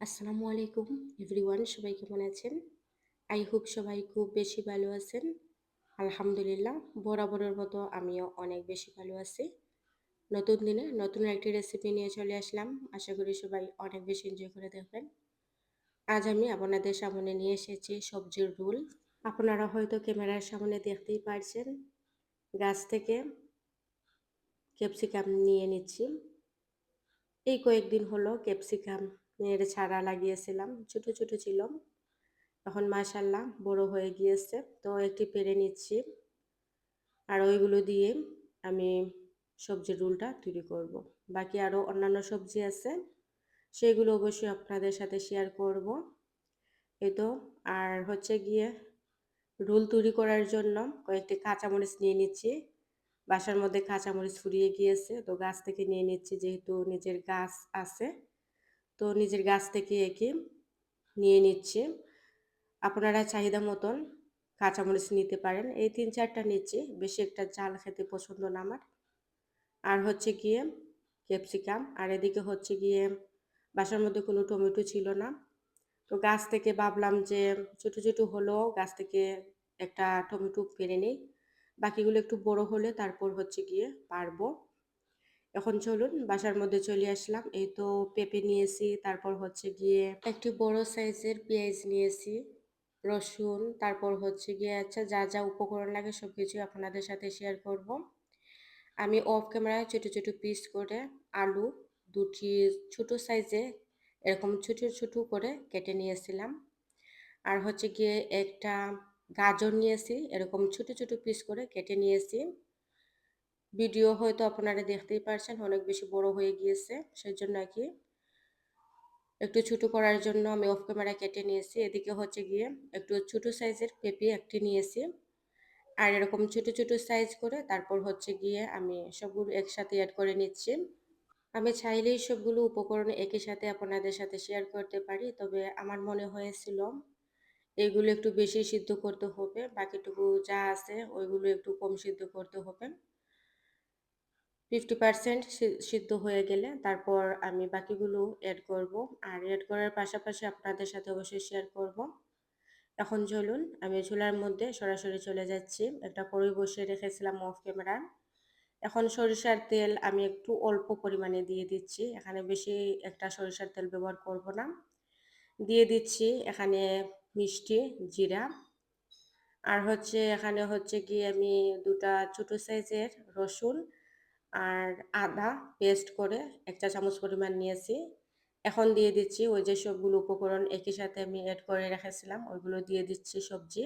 আসসালামু আলাইকুম, এভরিওয়ান সবাই কেমন আছেন? আই হোপ সবাই খুব বেশি ভালো আছেন। আলহামদুলিল্লাহ, বরাবরের মতো আমিও অনেক বেশি ভালো আছি। নতুন দিনে নতুন একটি রেসিপি নিয়ে চলে আসলাম। আশা করি সবাই অনেক বেশি এনজয় করে দেখবেন। আজ আমি আপনাদের সামনে নিয়ে এসেছি সবজির রোল। আপনারা হয়তো ক্যামেরার সামনে দেখতেই পারছেন। গাছ থেকে ক্যাপসিকাম নিয়ে নিচ্ছি। এই কয়েকদিন হলো ক্যাপসিকাম এর ছাড়া লাগিয়েছিলাম। ছোট ছোট ছিল এখন মাশাল্লাহ বড় হয়ে গিয়েছে। তো একটি পেরে নিচ্ছি। আর ওইগুলো দিয়ে আমি সবজির রুলটা তৈরি করব। বাকি আরও অন্যান্য সবজি আছে, সেগুলো অবশ্যই আপনাদের সাথে শেয়ার করব। এই তো, আর হচ্ছে গিয়ে রোল তৈরি করার জন্য কয়েকটি কাঁচামরিচ নিয়ে নিচ্ছি। বাসার মধ্যে কাঁচামরিচ ফুরিয়ে গিয়েছে। তো গাছ থেকে নিয়ে নিচ্ছি, যেহেতু নিজের গাছ আছে। তো নিজের গাছ থেকে একে নিয়ে নিচ্ছি। আপনারা চাহিদা মতন কাঁচামরিচ নিতে পারেন। এই তিন চারটা নিচ্ছি, বেশি একটা চাল খেতে পছন্দ না আমার। আর হচ্ছে গিয়ে ক্যাপসিকাম, আর এদিকে হচ্ছে গিয়ে বাসার মধ্যে কোনো টমেটো ছিল না। তো গাছ থেকে ভাবলাম যে ছোটো ছোটো হলো গাছ থেকে একটা টমেটো পেরে নেই। বাকিগুলো একটু বড় হলে তারপর হচ্ছে গিয়ে পারব। এখন চলুন বাসার মধ্যে চলে আসলাম। এই তো পেঁপে নিয়েছি, তারপর হচ্ছে গিয়ে একটি বড় সাইজের পেঁয়াজ নিয়েছি, রসুন, তারপর হচ্ছে গিয়ে আচ্ছা যা যা উপকরণ লাগে সব কিছু আপনাদের সাথে শেয়ার করব। আমি অফ ক্যামেরায় ছোটো ছোটো পিস করে আলু দুটি ছোট সাইজে এরকম ছোটো ছোটো করে কেটে নিয়েছিলাম। আর হচ্ছে গিয়ে একটা গাজর নিয়েছি, এরকম ছোট ছোট পিস করে কেটে নিয়েছি। ভিডিও হয়তো আপনারা দেখতেই পারছেন, অনেক বেশি বড় হয়ে গিয়েছে সেই জন্য আর কি। একটু ছোটো করার জন্য আমি অফ ক্যামেরা কেটে নিয়েছি, এদিকে হচ্ছে গিয়ে একটু ছোট সাইজের পেঁপে একটি নিয়েছি। আর এরকম ছোট ছোট সাইজ করে তারপর হচ্ছে গিয়ে আমি সবগুলো একসাথে অ্যাড করে নিচ্ছি। আমি চাইলেই সবগুলো উপকরণ একই সাথে আপনাদের সাথে শেয়ার করতে পারি, তবে আমার মনে হয়েছিল এগুলো একটু বেশি সিদ্ধ করতে হবে, বাকিটুকু যা আছে ওইগুলো একটু কম সিদ্ধ করতে হবে। ফিফটি পারসেন্ট সিদ্ধ হয়ে গেলে তারপর আমি বাকিগুলো অ্যাড করব। আর অ্যাড করার পাশাপাশি আপনাদের সাথে অবশ্যই শেয়ার করব। এখন চলুন, আমি চুলার মধ্যে সরাসরি চলে যাচ্ছি। একটা কড়াই বসিয়ে রেখেছিলাম অফ ক্যামেরা এখন সরিষার তেল আমি একটু অল্প পরিমাণে দিয়ে দিচ্ছি। এখানে বেশি একটা সরিষার তেল ব্যবহার করব না। দিয়ে দিচ্ছি এখানে মিষ্টি, জিরা। আর হচ্ছে এখানে হচ্ছে কি আমি দুটা ছোটো সাইজের রসুন আর আদা পেস্ট করে এক চা চামচ পরিমাণ নিয়েছি। এখন দিয়ে দিচ্ছি ওই যে সবগুলো উপকরণ একই সাথে আমি অ্যাড করে রেখেছিলাম, ওইগুলো দিয়ে দিচ্ছি সবজি।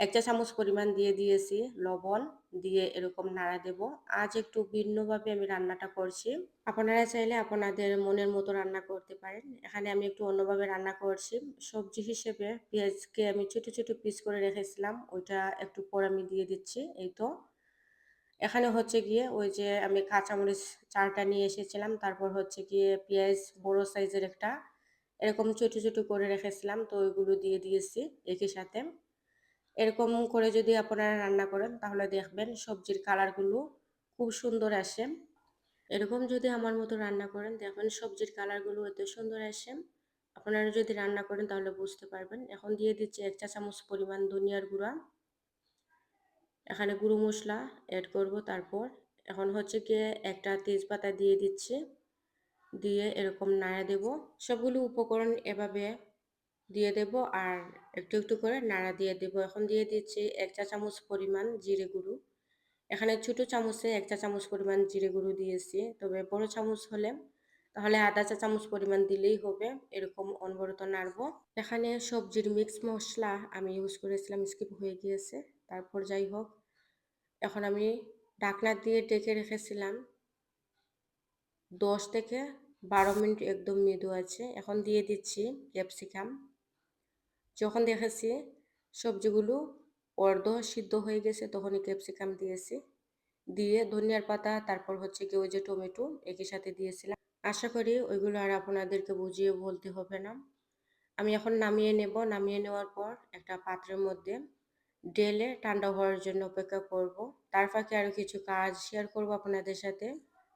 এক চা চামচ পরিমাণ দিয়ে দিয়েছি লবণ, দিয়ে এরকম নাড়া দেব। আজ একটু ভিন্নভাবে আমি রান্নাটা করছি। আপনারা চাইলে আপনাদের মনের মতো রান্না করতে পারেন। এখানে আমি একটু অন্যভাবে রান্না করছি। সবজি হিসেবে পেঁয়াজকে আমি ছোটো ছোটো পিস করে রেখেছিলাম, ওইটা একটু পর আমি দিয়ে দিচ্ছি, এই তো। এখানে হচ্ছে গিয়ে ওই যে আমি কাঁচামরিচ চারটা নিয়ে এসেছিলাম, তারপর হচ্ছে গিয়ে পেঁয়াজ বড় সাইজের একটা এরকম ছোটো ছোটো করে রেখেছিলাম, তো ওইগুলো দিয়ে দিয়েছি একই সাথে। এরকম করে যদি আপনারা রান্না করেন তাহলে দেখবেন সবজির কালারগুলো খুব সুন্দর আসে। এরকম যদি আমার মতো রান্না করেন দেখবেন সবজির কালারগুলো এত সুন্দর আসে। আপনারা যদি রান্না করেন তাহলে বুঝতে পারবেন। এখন দিয়ে দিচ্ছি এক চা চামচ পরিমাণ ধনিয়ার গুঁড়া। এখানে গুঁড়ো মশলা অ্যাড করব তারপর। এখন হচ্ছে গিয়ে একটা তেজপাতা দিয়ে দিচ্ছি। দিয়ে এরকম নাড়া দেব। সবগুলো উপকরণ এভাবে দিয়ে দেব আর একটু একটু করে নাড়া দিয়ে দেব। এখন দিয়ে দিচ্ছি এক চা চামচ পরিমাণ জিরে গুঁড়ো। এখানে ছোটো চামচে এক চা চামচ পরিমাণ জিরে গুঁড়ো দিয়েছি। তবে বড় চামচ হলে, তাহলে আধা চা চামচ পরিমাণ দিলেই হবে। এরকম অনবরত নাড়ব। এখানে সবজির মিক্স মশলা আমি ইউজ করেছিলাম স্কিপ হয়ে গিয়েছে। তারপর যাই হোক, এখন আমি ডাকনা দিয়ে ডেকে রেখেছিলাম। দশ থেকে বারো মিনিট একদম মৃদু আছে। এখন দিয়ে দিচ্ছি ক্যাপসিকাম। যখন দেখেছি সবজিগুলো অর্ধ সিদ্ধ হয়ে গেছে, তখনই ক্যাপসিকাম দিয়েছি। দিয়ে ধনিয়ার পাতা, তারপর হচ্ছে কি ওই যে টমেটো একই সাথে দিয়েছিলাম। আশা করি ওইগুলো আর আপনাদেরকে বুঝিয়ে বলতে হবে না। আমি এখন নামিয়ে নেব। নামিয়ে নেওয়ার পর একটা পাত্রের মধ্যে ডেলে ঠান্ডা হওয়ার জন্য অপেক্ষা করব। তার ফাঁকে আরও কিছু কাজ শেয়ার করব আপনাদের সাথে।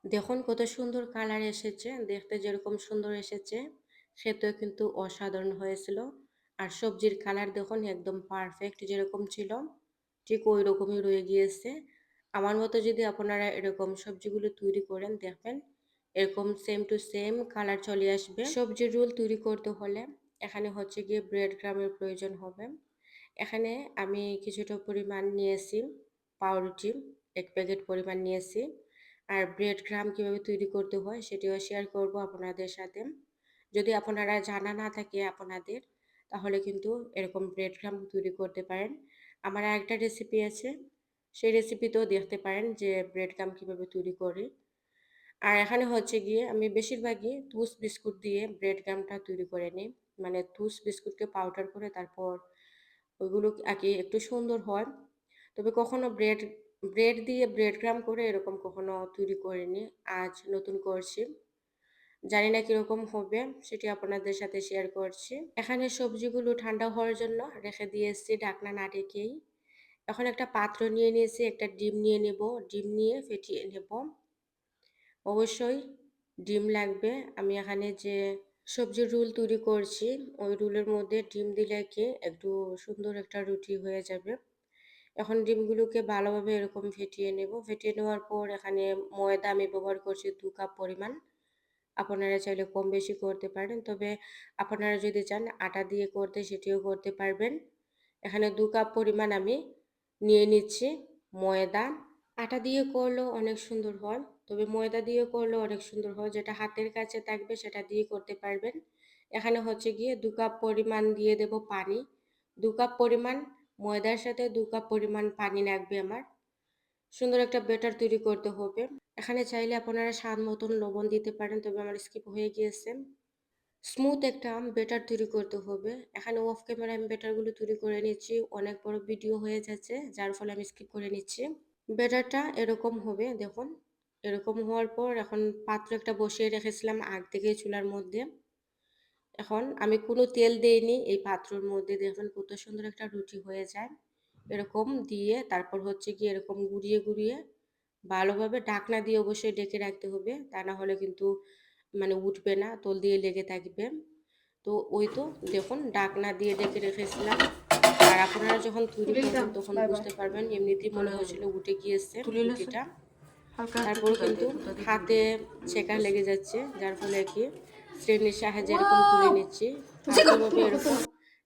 দেখুন কত সুন্দর কালার এসেছে, দেখতে যেরকম সুন্দর এসেছে, খেতেও কিন্তু অসাধারণ হয়েছিল। আর সবজির কালার দেখুন একদম পারফেক্ট যেরকম ছিল, ঠিক ওই রকমই রয়ে গিয়েছে। আমার মতো যদি আপনারা এরকম সবজিগুলো তৈরি করেন, দেখবেন এরকম সেম টু সেম কালার চলে আসবে। সবজির রোল তৈরি করতে হলে এখানে হচ্ছে গিয়ে ব্রেড গ্রামের প্রয়োজন হবে। এখানে আমি কিছুটা পরিমাণ নিয়েছি, পাউরুটি, এক প্যাকেট পরিমাণ নিয়েছি। আর ব্রেড গ্রাম কীভাবে তৈরি করতে হয় সেটিও শেয়ার করব আপনাদের সাথে। যদি আপনারা জানা না থাকে আপনাদের, তাহলে কিন্তু এরকম ব্রেড গ্রাম তৈরি করতে পারেন। আমার একটা রেসিপি আছে, সেই রেসিপিতেও দেখতে পারেন যে ব্রেড গ্রাম কীভাবে তৈরি করি। আর এখানে হচ্ছে গিয়ে আমি বেশিরভাগই টুস বিস্কুট দিয়ে ব্রেড গ্রামটা তৈরি করে নিই। মানে টুস বিস্কুটকে পাউডার করে তারপর ওইগুলো কি একটু সুন্দর হয়। তবে কখনো ব্রেড ব্রেড দিয়ে ব্রেড গ্রাম করে এরকম কখনো তৈরি করিনি। আজ নতুন করছি। জানি না কীরকম হবে, সেটি আপনাদের সাথে শেয়ার করছি। এখানে সবজিগুলো ঠান্ডা হওয়ার জন্য রেখে দিয়েছি ডাকনা না ডেকেই এখন একটা পাত্র নিয়ে নিয়েছি, একটা ডিম নিয়ে নেব। ডিম নিয়ে ফেটিয়ে নেব। অবশ্যই ডিম লাগবে। আমি এখানে যে সবজির রুল তৈরি করছি, ওই রুলের মধ্যে ডিম দিলে কি একটু সুন্দর একটা রুটি হয়ে যাবে। এখন ডিমগুলোকে ভালোভাবে এরকম ফেটিয়ে নেব। ফেটিয়ে নেওয়ার পর এখানে ময়দা আমি ব্যবহার করছি দু কাপ পরিমাণ। আপনারা চাইলে কম বেশি করতে পারেন, তবে আপনারা যদি চান আটা দিয়ে করতে সেটিও করতে পারবেন। এখানে দু কাপ পরিমাণ আমি নিয়ে নিচ্ছি ময়দা। আটা দিয়ে করলেও অনেক সুন্দর হয়। তবে ময়দা দিয়ে করলে অনেক সুন্দর হয়। যেটা হাতের কাছে থাকবে সেটা দিয়ে করতে পারবেন। এখানে হচ্ছে গিয়ে দু কাপ পরিমাণ দিয়ে দেব পানি। দু কাপ পরিমাণ ময়দার সাথে দু কাপ পরিমাণ পানি লাগবে আমার। সুন্দর একটা বেটার তৈরি করতে হবে। এখানে চাইলে আপনারা স্বাদ মতন লবণ দিতে পারেন, তবে আমার স্কিপ হয়ে গিয়েছে। স্মুথ একটা বেটার তৈরি করতে হবে। এখানে অফ ক্যামেরা আমি বেটারগুলো তৈরি করে নিচ্ছি। অনেক বড় ভিডিও হয়ে যাচ্ছে, যার ফলে আমি স্কিপ করে নিচ্ছি। বেটারটা এরকম হবে, দেখুন। এরকম হওয়ার পর এখন পাত্র একটা বসিয়ে রেখেছিলাম আগ থেকে চুলার মধ্যে। এখন আমি কোনো তেল দেইনি এই পাত্রর মধ্যে দেখবেন কত সুন্দর একটা রুটি হয়ে যায়। এরকম দিয়ে তারপর হচ্ছে কি এরকম গুড়িয়ে গুড়িয়ে ভালোভাবে ঢাকনা দিয়ে অবশ্যই ডেকে রাখতে হবে তা না হলে কিন্তু মানে উঠবে না তোল দিয়ে লেগে থাকবে। তো ওই তো দেখুন ডাকনা দিয়ে ডেকে রেখেছিলাম। আর আপনারা যখন তৈরি করবেন তখন বুঝতে পারবেন এমনিতেই মনে হয়েছিল উঠে গিয়েছে রুটিটা। তারপর কিন্তু হাতে ছেঁকা লেগে যাচ্ছে যার ফলে কি শ্রেণির সাহায্যে এরকম তুলে নিচ্ছি। এরকম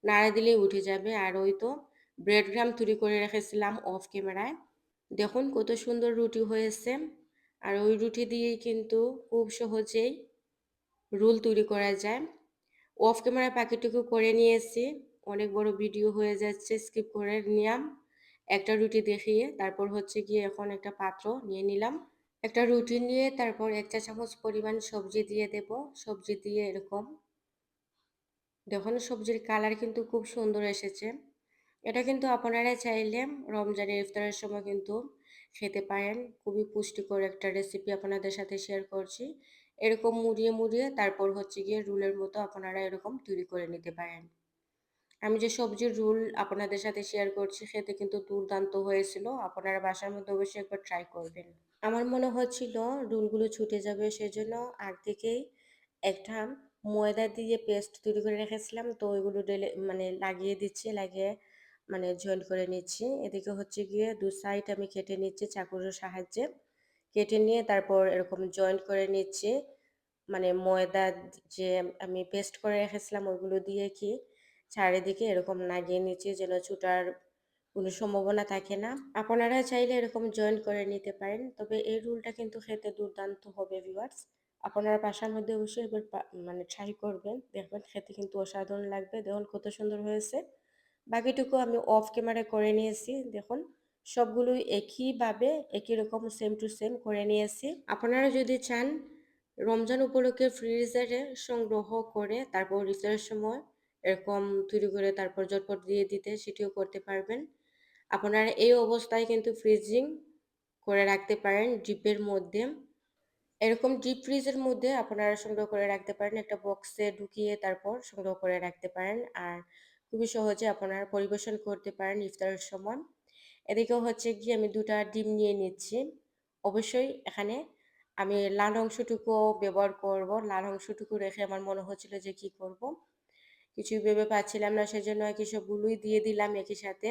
নাড়া দিলেই উঠে যাবে। আর ওই তো ব্রেড গ্রাম তৈরি করে রেখেছিলাম অফ ক্যামেরায় দেখুন কত সুন্দর রুটি হয়েছে। আর ওই রুটি দিয়েই কিন্তু খুব সহজেই রুল তৈরি করা যায়। অফ ক্যামেরায় পাখিটুকু করে নিয়েছি। অনেক বড় ভিডিও হয়ে যাচ্ছে স্কিপ করে নিলাম। একটা রুটি দেখিয়ে, তারপর হচ্ছে গিয়ে এখন একটা পাত্র নিয়ে নিলাম। একটা রুটি নিয়ে তারপর এক চা চামচ পরিমাণ সবজি দিয়ে দেব। সবজি দিয়ে এরকম। দেখুন, সবজির কালার কিন্তু খুব সুন্দর এসেছে। এটা কিন্তু আপনারা চাইলে রমজানের ইফতারের সময় কিন্তু খেতে পারেন। খুবই পুষ্টিকর একটা রেসিপি আপনাদের সাথে শেয়ার করছি। এরকম মুড়িয়ে মুড়িয়ে তারপর হচ্ছে গিয়ে রুলের মতো আপনারা এরকম তৈরি করে নিতে পারেন। আমি যে সবজির রুল আপনাদের সাথে শেয়ার করছি, খেতে কিন্তু দুর্দান্ত হয়েছিল। আপনারা বাসার মধ্যে অবশ্যই একবার ট্রাই করবেন। আমার মনে হচ্ছিল রুলগুলো ছুটে যাবে সেজন্য আগ থেকেই একটা ময়দা দিয়ে পেস্ট তৈরি করে রেখেছিলাম, তো ওইগুলো ডেলে মানে লাগিয়ে দিচ্ছি, লাগিয়ে মানে জয়েন্ট করে নিচ্ছি। এদিকে হচ্ছে গিয়ে দু সাইড আমি কেটে নিচ্ছি চাকুর সাহায্যে। কেটে নিয়ে তারপর এরকম জয়েন্ট করে নিচ্ছি। মানে ময়দা যে আমি পেস্ট করে রেখেছিলাম ওইগুলো দিয়ে কি চারিদিকে এরকম লাগিয়ে নিচ্ছি যেন ছুটার কোনো সম্ভাবনা থাকে না। আপনারা চাইলে এরকম জয়েন করে নিতে পারেন। তবে এই রুলটা কিন্তু খেতে দুর্দান্ত হবে ভিউয়ার্স আপনারা বাসার মধ্যে অবশ্যই এবার মানে ট্রাই করবেন। দেখবেন খেতে কিন্তু অসাধারণ লাগবে। দেখুন কত সুন্দর হয়েছে। বাকিটুকু আমি অফ ক্যামেরা করে নিয়েছি। দেখুন, সবগুলোই একইভাবে, একই রকম সেম টু সেম করে নিয়েছি। আপনারা যদি চান, রমজান উপলক্ষে ফ্রিজারে সংগ্রহ করে তারপর রিসার্চের সময় এরকম তৈরি করে তারপর জটপট দিয়ে দিতে সেটিও করতে পারবেন। আপনারা এই অবস্থায় কিন্তু ফ্রিজিং করে রাখতে পারেন ডিপের মধ্যে। এরকম ডিপ ফ্রিজের মধ্যে আপনারা সংগ্রহ করে রাখতে পারেন, একটা বক্সে ঢুকিয়ে তারপর সংগ্রহ করে রাখতে পারেন। আর খুবই সহজে আপনারা পরিবেশন করতে পারেন ইফতারের সময়। এদিকেও হচ্ছে গিয়ে আমি দুটা ডিম নিয়ে নিচ্ছি। অবশ্যই এখানে আমি লাল অংশটুকুও ব্যবহার করব। লাল অংশটুকু রেখে আমার মনে হচ্ছিল যে কি করব। কিছুই ভেবে পাচ্ছিলাম না, সেজন্য আরকি সবগুলোই দিয়ে দিলাম একই সাথে।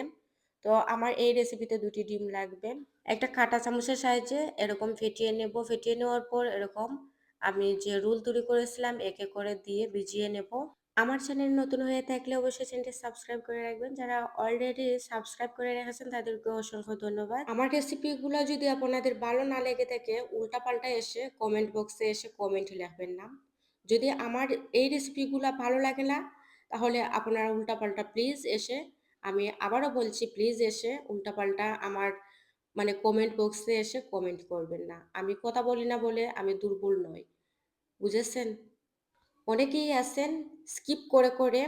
তো আমার এই রেসিপিতে দুটি ডিম লাগবে। একটা কাঁটা চামচের সাহায্যে এরকম ফেটিয়ে নেব। ফেটিয়ে নেওয়ার পর এরকম আমি যে রুল তৈরি করেছিলাম, একে করে দিয়ে ভিজিয়ে নেব। আমার চ্যানেল নতুন হয়ে থাকলে অবশ্যই চ্যানেলটি সাবস্ক্রাইব করে রাখবেন। যারা অলরেডি সাবস্ক্রাইব করে রেখেছেন, তাদেরকে অসংখ্য ধন্যবাদ। আমার রেসিপিগুলো যদি আপনাদের ভালো না লেগে থাকে, উল্টাপাল্টা এসে কমেন্ট বক্সে এসে কমেন্ট লিখবেন না। যদি আমার এই রেসিপিগুলো ভালো লাগে না তাহলে আপনারা উল্টাপাল্টা প্লিজ এসে আমি আবারও বলছি প্লিজ এসে উল্টাপাল্টা আমার মানে কমেন্ট বক্সে এসে কমেন্ট করবেন না। আমি কথা বলি না বলে আমি দুর্বল নই। বুঝেছেন? অনেকেই আছেন স্কিপ করে, করে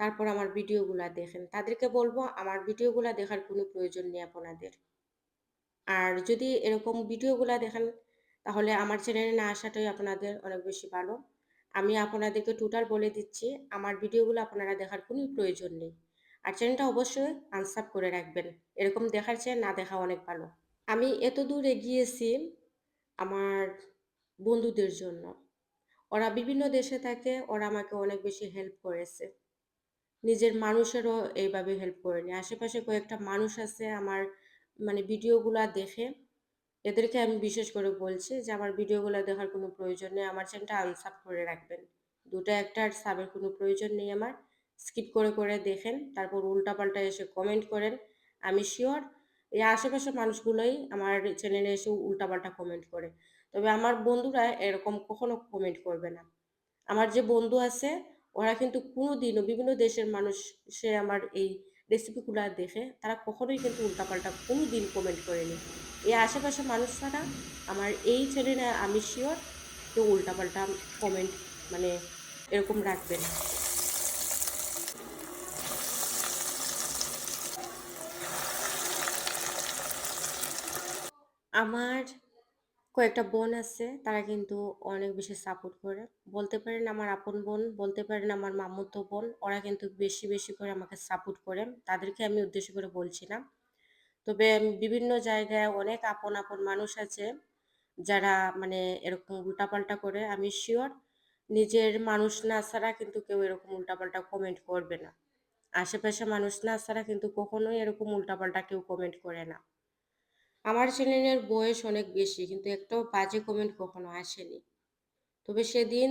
তারপর আমার ভিডিওগুলা দেখেন। তাদেরকে বলব আমার ভিডিওগুলা দেখার কোনো প্রয়োজন নেই আপনাদের। আর যদি এরকম ভিডিওগুলা দেখেন তাহলে আমার চ্যানেলে না আসাটাই আপনাদের অনেক বেশি ভালো। আমি আপনাদেরকে টোটাল বলে দিচ্ছি আমার ভিডিওগুলো আপনারা দেখার কোনো প্রয়োজন নেই। আর চ্যানেলটা অবশ্যই আনসাব করে রাখবেন। এরকম দেখার চেয়ে না দেখা অনেক ভালো। আমি এত দূর এগিয়েছি আমার বন্ধুদের জন্য। ওরা বিভিন্ন দেশে থাকে, ওরা আমাকে অনেক বেশি হেল্প করেছে। নিজের মানুষেরও এইভাবে হেল্প করেনি। আশেপাশে কয়েকটা মানুষ আছে আমার মানে ভিডিওগুলা দেখে, এদেরকে আমি বিশেষ করে বলছি যে আমার ভিডিওগুলা দেখার কোনো প্রয়োজন নেই। আমার চ্যানেলটা আনসাব করে রাখবেন। ২ একটা ১ আর সাবের কোনো প্রয়োজন নেই আমার। স্কিপ করে, করে দেখেন, তারপর উল্টাপাল্টা এসে কমেন্ট করেন। আমি শিওর এই আশেপাশের মানুষগুলোই আমার চ্যানেলে এসে উল্টাপাল্টা কমেন্ট করে। তবে আমার বন্ধুরা এরকম কখনো কমেন্ট করবে না। আমার যে বন্ধু আছে ওরা কিন্তু কোনোদিনও বিভিন্ন দেশের মানুষ সে আমার এই রেসিপিগুলা দেখে তারা কখনোই কিন্তু উল্টাপাল্টা কোনো দিন কমেন্ট করেনি। এই আশেপাশের মানুষ ছাড়া আমার এই চ্যানেলে আমি শিওর কেউ উল্টাপাল্টা কমেন্ট মানে এরকম রাখবে না। আমার কয়েকটা বোন আছে তারা কিন্তু অনেক বেশি সাপোর্ট করে। বলতে পারেন আমার আপন বোন, বলতে পারেন আমার মামুতো বোন। ওরা কিন্তু বেশি, বেশি করে আমাকে সাপোর্ট করে। তাদেরকে আমি উদ্দেশ্য করে বলছি না। তবে বিভিন্ন জায়গায় অনেক আপন, আপন মানুষ আছে যারা মানে এরকম উল্টাপাল্টা করে। আমি শিওর নিজের মানুষ না ছাড়া কিন্তু কেউ এরকম উল্টাপাল্টা কমেন্ট করবে না। আশেপাশে মানুষ না ছাড়া কিন্তু কখনোই এরকম উল্টাপাল্টা কেউ কমেন্ট করে না। আমার চ্যানেলের বয়স অনেক বেশি কিন্তু একটাও বাজে কমেন্ট কখনো আসেনি। তবে সেদিন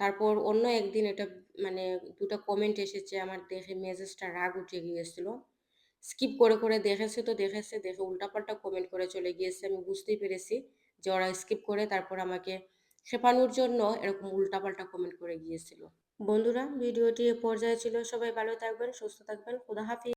তারপর অন্য একদিন এটা মানে দুটো কমেন্ট এসেছে আমার দেখে মেজাজটা রাগ উঠে গিয়েছিল। স্কিপ করে, করে দেখেছে তো দেখেছে, দেখে উল্টাপাল্টা কমেন্ট করে চলে গিয়েছে। আমি বুঝতেই পেরেছি যে ওরা স্কিপ করে তারপর আমাকে খেপানোর জন্য এরকম উল্টাপাল্টা কমেন্ট করে গিয়েছিল। বন্ধুরা ভিডিওটি এ পর্যায়ে ছিল। সবাই ভালো থাকবেন, সুস্থ থাকবেন। খোদা হাফিজ।